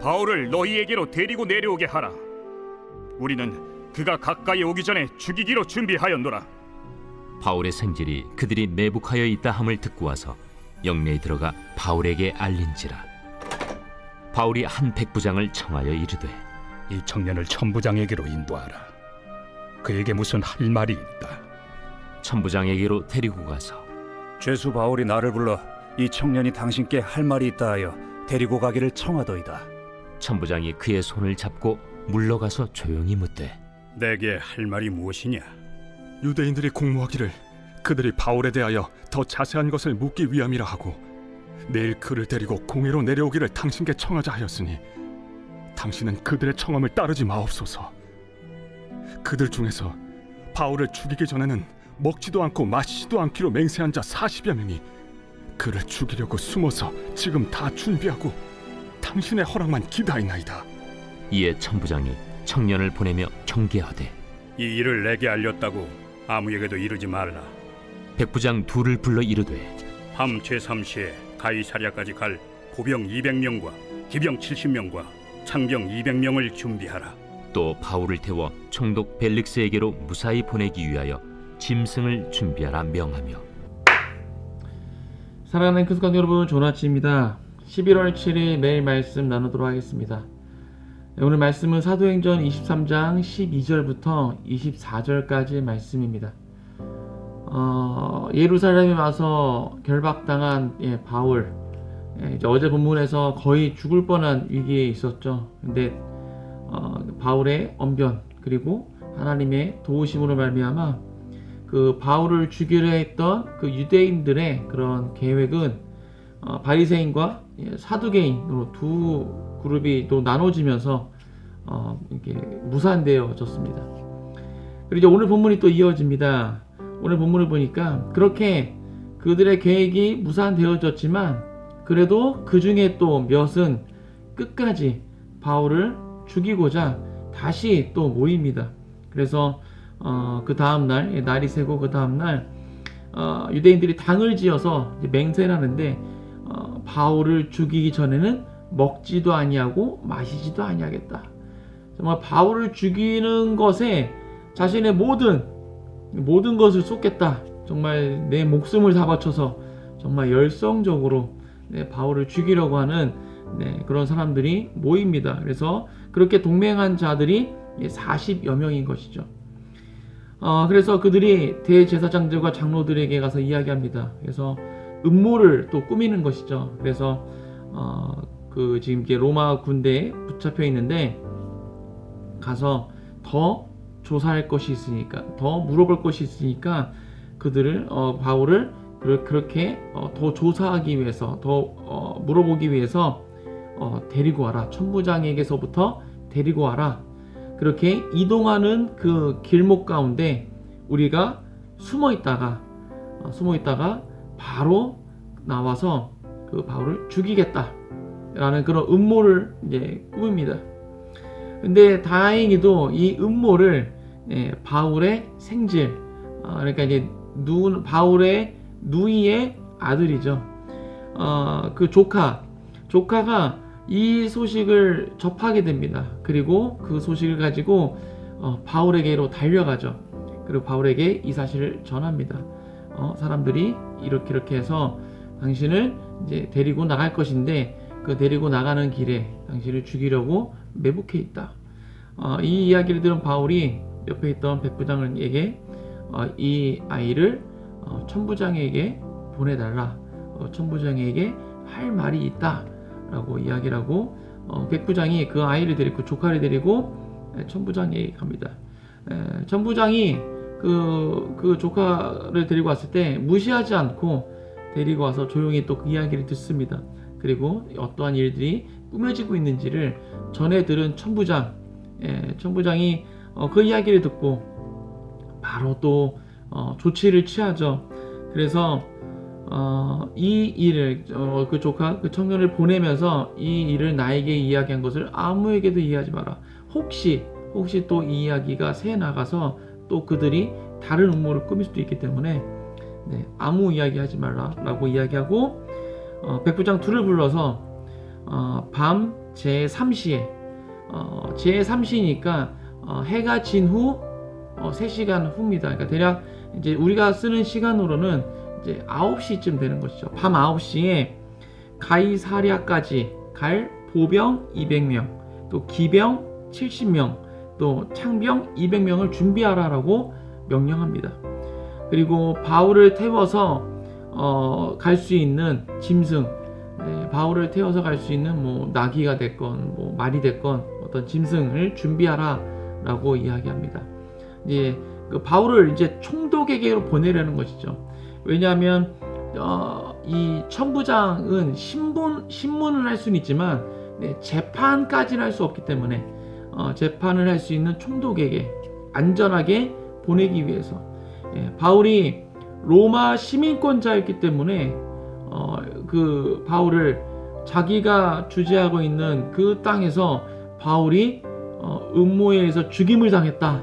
바울을 너희에게로 데리고 내려오게 하라. 우리는 그가 가까이 오기 전에 죽이기로 준비하였노라. 바울의 생질이 그들이 매복하여 있다 함을 듣고 와서 영내에 들어가 바울에게 알린지라 바울이 한 백부장을 청하여 이르되 이 청년을 천부장에게로 인도하라. 그에게 무슨 할 말이 있다. 천부장에게로 데리고 가서 죄수 바울이 나를 불러 이 청년이 당신께 할 말이 있다 하여 데리고 가기를 청하더이다. 천부장이 그의 손을 잡고 물러가서 조용히 묻되 내게 할 말이 무엇이냐? 유대인들이 공모하기를 그들이 바울에 대하여 더 자세한 것을 묻기 위함이라 하고 내일 그를 데리고 공회로 내려오기를 당신께 청하자 하였으니 당신은 그들의 청함을 따르지 마옵소서. 그들 중에서 바울을 죽이기 전에는 먹지도 않고 마시지도 않기로 맹세한 자 40여 명이 그를 죽이려고 숨어서 지금 다 준비하고 당신의 허락만 기다리나이다. 이에 천부장이 청년을 보내며 경계하되 이 일을 내게 알렸다고 아무에게도 이르지 말라. 백부장 둘을 불러 이르되 밤 제3시에 가이사랴까지 갈 보병 200명과 기병 70명과 창병 200명을 준비하라. 또 바울을 태워 총독 벨릭스에게로 무사히 보내기 위하여 짐승을 준비하라 명하며 사랑하는 크스관 여러분 조나치입니다. 11월 7일 매일 말씀 나누도록 하겠습니다. 네, 오늘 말씀은 사도행전 23장 12절부터 24절까지 말씀입니다. 어, 예루살렘에 와서 결박당한 예, 바울 예, 어제 본문에서 거의 죽을 뻔한 위기에 있었죠. 근데 어, 바울의 언변 그리고 하나님의 도우심으로 말미암아 그 바울을 죽이려 했던 그 유대인들의 그런 계획은 어, 바리새인과 예, 사두개인으로 두 그룹이 또 나눠지면서 어, 이렇게 무산되어졌습니다. 그리고 이제 오늘 본문이 또 이어집니다. 오늘 본문을 보니까 그렇게 그들의 계획이 무산되어졌지만 그래도 그 중에 또 몇은 끝까지 바울을 죽이고자 다시 또 모입니다. 그래서 어, 그 다음 날 예, 날이 새고 그 다음 날 어, 유대인들이 당을 지어서 맹세를 하는데 어, 바울을 죽이기 전에는 먹지도 아니하고 마시지도 아니하겠다. 정말 바울을 죽이는 것에 자신의 모든 모든 것을 쏟겠다. 정말 내 목숨을 다 바쳐서 정말 열성적으로 네, 바울을 죽이려고 하는 네, 그런 사람들이 모입니다. 그래서 그렇게 동맹한 자들이 40여 명인 것이죠. 어, 그래서 그들이 대제사장들과 장로들에게 가서 이야기합니다. 그래서 음모를 또 꾸미는 것이죠. 그래서 어, 그 지금 이제 로마 군대에 붙잡혀 있는데 가서 더 조사할 것이 있으니까 더 물어볼 것이 있으니까 그들을 어, 바울을 그- 그렇게 어, 더 조사하기 위해서 더 어, 물어보기 위해서 어, 데리고 와라 천부장에게서부터 데리고 와라 그렇게 이동하는 그 길목 가운데 우리가 숨어 있다가 어, 숨어 있다가 바로 나와서 그 바울을 죽이겠다라는 그런 음모를 이제 꾸밉니다. 근데 다행히도 이 음모를 예, 바울의 생질, 어, 그러니까 이제 누 바울의 누이의 아들이죠. 어, 그 조카, 조카가 이 소식을 접하게 됩니다. 그리고 그 소식을 가지고 어, 바울에게로 달려가죠. 그리고 바울에게 이 사실을 전합니다. 어, 사람들이 이렇게 이렇게 해서 당신을 이제 데리고 나갈 것인데 그 데리고 나가는 길에 당신을 죽이려고 매복해 있다. 어, 이 이야기를 들은 바울이 옆에 있던 백부장에게 어, 이 아이를 어, 천부장에게 보내달라. 어, 천부장에게 할 말이 있다라고 이야기를 하고 어, 백부장이 그 아이를 데리고 조카를 데리고 에, 천부장에게 갑니다. 에, 천부장이 그, 그 조카를 데리고 왔을 때 무시하지 않고 데리고 와서 조용히 또 그 이야기를 듣습니다. 그리고 어떠한 일들이 꾸며지고 있는지를 전에 들은 천부장 예, 천부장이 어, 그 이야기를 듣고 바로 또 어, 조치를 취하죠. 그래서 어, 이 일을 어, 그 조카 그 청년을 보내면서 이 일을 나에게 이야기한 것을 아무에게도 이해하지 마라. 혹시 혹시 또 이 이야기가 새 나가서 또 그들이 다른 음모를 꾸밀 수도 있기 때문에 네, 아무 이야기하지 말라라고 이야기하고 어, 백부장 둘을 불러서 어, 밤 제3시에 어, 제3시니까 어, 해가 진후 어, 3시간 후입니다. 그러니까 대략 이제 우리가 쓰는 시간으로는 이제 9시쯤 되는 것이죠. 밤 9시에 가이사랴까지 갈 보병 200명, 또 기병 70명, 또 창병 200명을 준비하라라고 명령합니다. 그리고 바울을 태워서 어, 갈 수 있는 짐승, 네, 바울을 태워서 갈 수 있는 뭐 나귀가 됐건 뭐 말이 됐건 어떤 짐승을 준비하라라고 이야기합니다. 이제 그 바울을 이제 총독에게로 보내려는 것이죠. 왜냐하면 어, 이 천부장은 신분 신문을 할 수는 있지만 네, 재판까지는 할 수 없기 때문에 어, 재판을 할 수 있는 총독에게 안전하게 보내기 위해서 예, 바울이 로마 시민권자였기 때문에 어, 그 바울을 자기가 주재하고 있는 그 땅에서 바울이 어, 음모에 의해서 죽임을 당했다.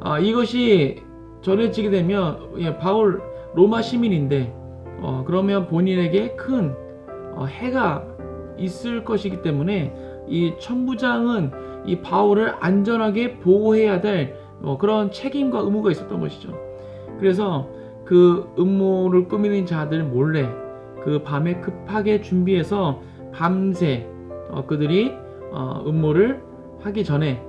아, 이것이 전해지게 되면 예, 바울 로마 시민인데 어, 그러면 본인에게 큰 어, 해가 있을 것이기 때문에 이 천부장은 이 바울을 안전하게 보호해야 될 어, 그런 책임과 의무가 있었던 것이죠. 그래서 그 음모를 꾸미는 자들 몰래 그 밤에 급하게 준비해서 밤새 어, 그들이 어, 음모를 하기 전에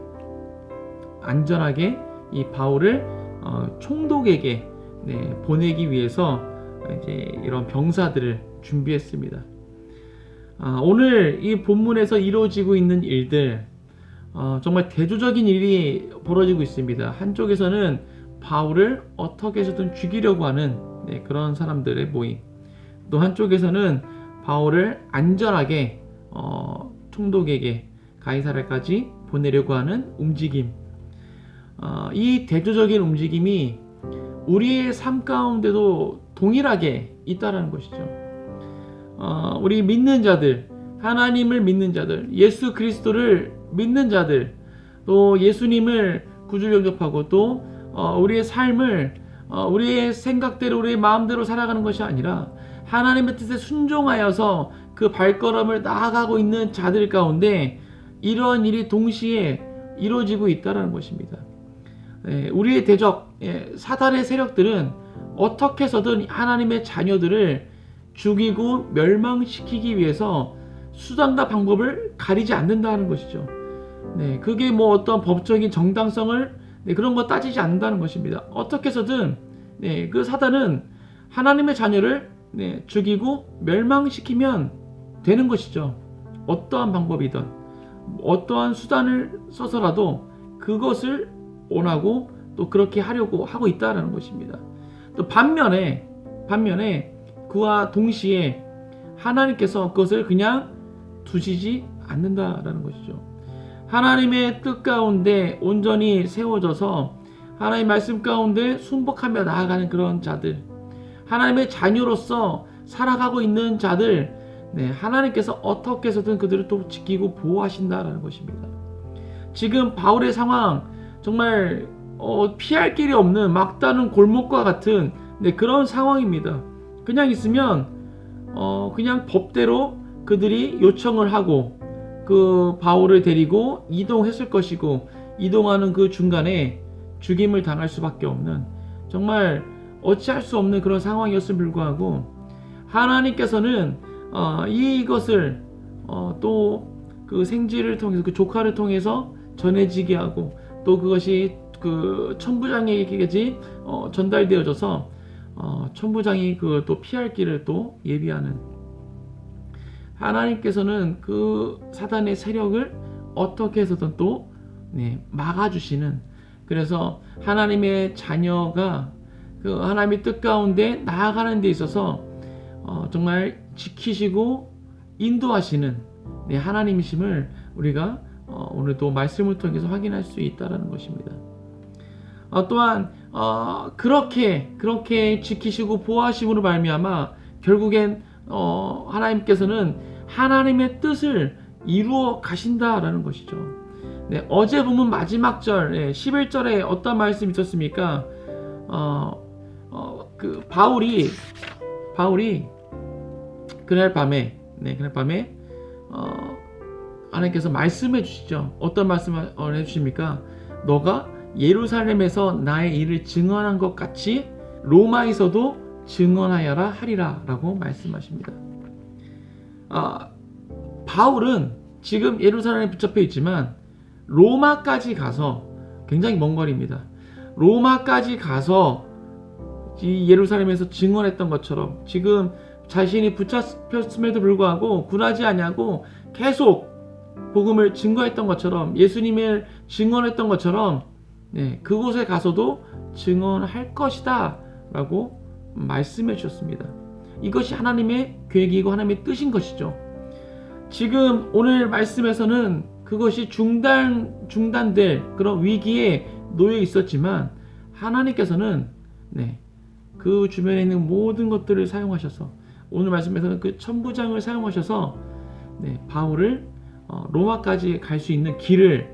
안전하게 이 바울을 어, 총독에게 네, 보내기 위해서 이제 이런 병사들을 준비했습니다. 아, 오늘 이 본문에서 이루어지고 있는 일들 어, 정말 대조적인 일이 벌어지고 있습니다. 한쪽에서는 바울을 어떻게 해서든 죽이려고 하는 네, 그런 사람들의 모임. 또 한쪽에서는 바울을 안전하게 어, 총독에게 가이사라까지 보내려고 하는 움직임. 어, 이 대조적인 움직임이 우리의 삶 가운데도 동일하게 있다라는 것이죠. 어, 우리 믿는 자들, 하나님을 믿는 자들, 예수 그리스도를 믿는 자들, 또 예수님을 구주 영접하고 또 어, 우리의 삶을 어, 우리의 생각대로 우리의 마음대로 살아가는 것이 아니라 하나님의 뜻에 순종하여서 그 발걸음을 나아가고 있는 자들 가운데 이러한 일이 동시에 이루어지고 있다는 것입니다. 예, 우리의 대적 예, 사단의 세력들은 어떻게 해서든 하나님의 자녀들을 죽이고 멸망시키기 위해서 수단과 방법을 가리지 않는다는 것이죠. 네, 그게 뭐 어떤 법적인 정당성을 네, 그런 거 따지지 않는다는 것입니다. 어떻게 해서든 네, 그 사단은 하나님의 자녀를 네, 죽이고 멸망시키면 되는 것이죠. 어떠한 방법이든 어떠한 수단을 써서라도 그것을 원하고 또 그렇게 하려고 하고 있다라는 것입니다. 또 반면에 반면에 그와 동시에 하나님께서 그것을 그냥 두시지 않는다라는 것이죠. 하나님의 뜻 가운데 온전히 세워져서 하나님의 말씀 가운데 순복하며 나아가는 그런 자들, 하나님의 자녀로서 살아가고 있는 자들, 네, 하나님께서 어떻게 해서든 그들을 또 지키고 보호하신다라는 것입니다. 지금 바울의 상황 정말 어, 피할 길이 없는 막다른 골목과 같은 네, 그런 상황입니다. 그냥 있으면 어, 그냥 법대로 그들이 요청을 하고 그 바울을 데리고 이동했을 것이고 이동하는 그 중간에 죽임을 당할 수밖에 없는 정말 어찌할 수 없는 그런 상황이었음 불구하고 하나님께서는 어, 이것을 어, 또그 생지를 통해서 그 조카를 통해서 전해지게 하고 또 그것이 그 천부장에게까지 어, 전달되어져서 어, 천부장이 그 또 피할 길을 또 예비하는 하나님께서는 그 사단의 세력을 어떻게 해서든 또 네, 막아주시는 그래서 하나님의 자녀가 그 하나님의 뜻 가운데 나아가는 데 있어서 어, 정말 지키시고 인도하시는 네, 하나님이심을 우리가 어, 오늘도 말씀을 통해서 확인할 수 있다라는 것입니다. 어, 또한 어, 그렇게 그렇게 지키시고 보호하심으로 말미암아 결국엔 어, 하나님께서는 하나님의 뜻을 이루어 가신다라는 것이죠. 네, 어제 보면 마지막 절 네, 11절에 어떤 말씀이 있었습니까? 어, 어, 그 바울이 바울이 그날 밤에 네, 그날 밤에 어, 하나님께서 말씀해 주시죠. 어떤 말씀을 해 주십니까? 너가 예루살렘에서 나의 일을 증언한 것 같이 로마에서도 증언하여라 하리라 라고 말씀하십니다. 아, 바울은 지금 예루살렘에 붙잡혀 있지만 로마까지 가서 굉장히 먼 거리입니다. 로마까지 가서 이 예루살렘에서 증언했던 것처럼 지금 자신이 붙잡혔음에도 불구하고 굴하지 않냐고 계속 복음을 증거했던 것처럼 예수님을 증언했던 것처럼 네, 그곳에 가서도 증언할 것이다 라고 말씀해 주셨습니다. 이것이 하나님의 계획이고 하나님의 뜻인 것이죠. 지금 오늘 말씀에서는 그것이 중단 중단될 그런 위기에 놓여 있었지만 하나님께서는 네, 그 주변에 있는 모든 것들을 사용하셔서 오늘 말씀에서는 그 천부장을 사용하셔서 네, 바울을 어, 로마까지 갈 수 있는 길을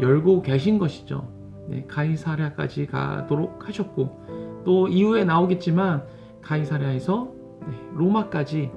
열고 계신 것이죠. 네, 가이사랴까지 가도록 하셨고 또 이후에 나오겠지만 가이사랴에서 네, 로마까지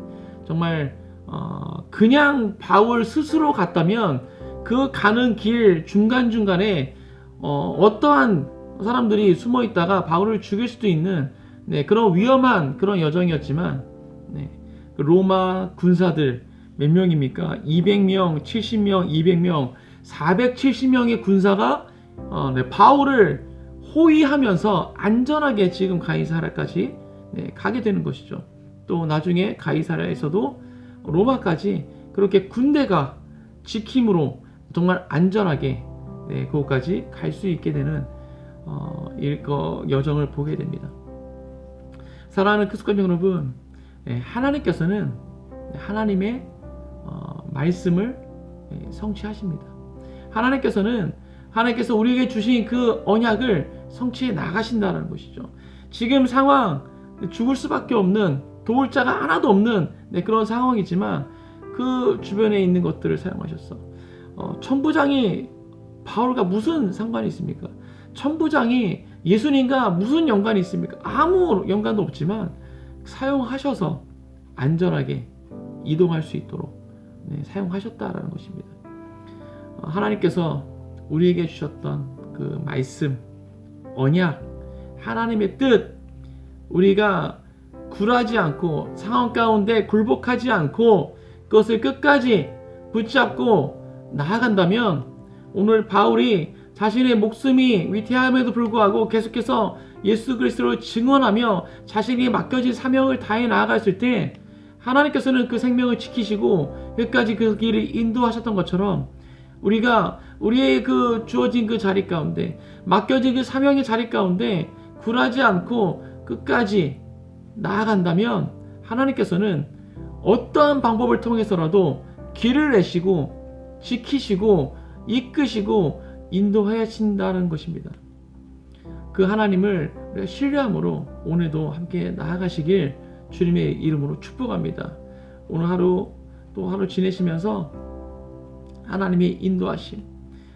정말 어, 그냥 바울 스스로 갔다면 그 가는 길 중간 중간에 어, 어떠한 사람들이 숨어 있다가 바울을 죽일 수도 있는 네, 그런 위험한 그런 여정이었지만 네, 그 로마 군사들 몇 명입니까? 200명, 70명, 200명, 470명의 군사가 어, 네, 바울을 호위하면서 안전하게 지금 가이사라까지 네, 가게 되는 것이죠. 또 나중에 가이사라에서도 로마까지 그렇게 군대가 지킴으로 정말 안전하게 네, 그곳까지 갈 수 있게 되는 어, 일거 여정을 보게 됩니다. 사랑하는 크스권 여러분, 네, 하나님께서는 하나님의 어, 말씀을 네, 성취하십니다. 하나님께서는 하나님께서 우리에게 주신 그 언약을 성취해 나가신다는 것이죠. 지금 상황 죽을 수밖에 없는 도울 자가 하나도 없는 네, 그런 상황이지만 그 주변에 있는 것들을 사용하셨어. 어, 천부장이 바울과 무슨 상관이 있습니까? 천부장이 예수님과 무슨 연관이 있습니까? 아무 연관도 없지만 사용하셔서 안전하게 이동할 수 있도록 네, 사용하셨다라는 것입니다. 어, 하나님께서 우리에게 주셨던 그 말씀, 언약, 하나님의 뜻, 우리가 굴하지 않고 상황 가운데 굴복하지 않고 그것을 끝까지 붙잡고 나아간다면 오늘 바울이 자신의 목숨이 위태함에도 불구하고 계속해서 예수 그리스도를 증언하며 자신이 맡겨진 사명을 다해 나아갔을 때 하나님께서는 그 생명을 지키시고 끝까지 그 길을 인도하셨던 것처럼 우리가 우리의 그 주어진 그 자리 가운데 맡겨진 그 사명의 자리 가운데 굴하지 않고 끝까지 나아간다면 하나님께서는 어떠한 방법을 통해서라도 길을 내시고 지키시고 이끄시고 인도하신다는 것입니다. 그 하나님을 신뢰함으로 오늘도 함께 나아가시길 주님의 이름으로 축복합니다. 오늘 하루 또 하루 지내시면서 하나님의 인도하심,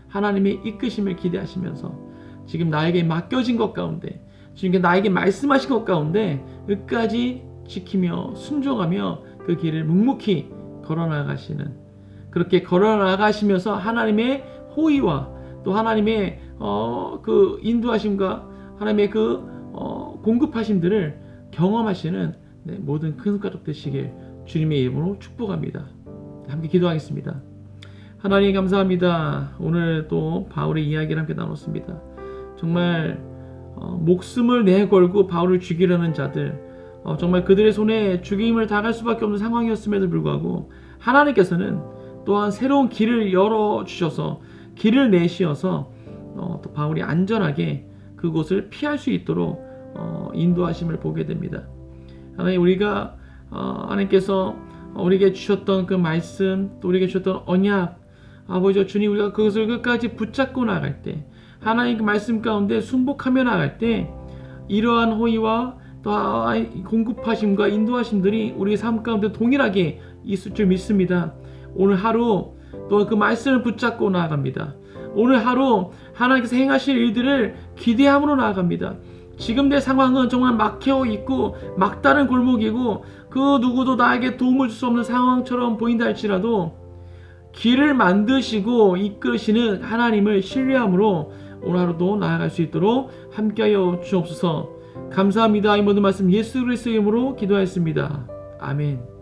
하나님의 이끄심을 기대하시면서 지금 나에게 맡겨진 것 가운데, 지금 나에게 말씀하신 것 가운데 끝까지 지키며 순종하며 그 길을 묵묵히 걸어나가시는 그렇게 걸어나가시면서 하나님의 호의와 또 하나님의 어, 그 인도하심과 하나님의 그 어, 공급하심들을 경험하시는 네, 모든 큰 가족 되시길 주님의 이름으로 축복합니다. 함께 기도하겠습니다. 하나님 감사합니다. 오늘 또 바울의 이야기를 함께 나눴습니다. 정말 어, 목숨을 내걸고 바울을 죽이려는 자들, 어, 정말 그들의 손에 죽임을 당할 수밖에 없는 상황이었음에도 불구하고 하나님께서는 또한 새로운 길을 열어 주셔서 길을 내시어서 어, 또 바울이 안전하게 그곳을 피할 수 있도록 어, 인도하심을 보게 됩니다. 하나님 우리가 어, 하나님께서 우리에게 주셨던 그 말씀 또 우리에게 주셨던 언약 아버지 주님 우리가 그것을 끝까지 붙잡고 나갈 때 하나님 그 말씀 가운데 순복하며 나갈 때 이러한 호의와 또 공급하심과 인도하심들이 우리 삶 가운데 동일하게 있을 줄 믿습니다. 오늘 하루 또 그 말씀을 붙잡고 나아갑니다. 오늘 하루 하나님께서 행하실 일들을 기대함으로 나아갑니다. 지금 내 상황은 정말 막혀 있고 막다른 골목이고 그 누구도 나에게 도움을 줄 수 없는 상황처럼 보인다 할지라도 길을 만드시고 이끄시는 하나님을 신뢰함으로 오늘 하루도 나아갈 수 있도록 함께하여 주옵소서. 감사합니다. 이 모든 말씀 예수 그리스도의 이름으로 기도하였습니다. 아멘.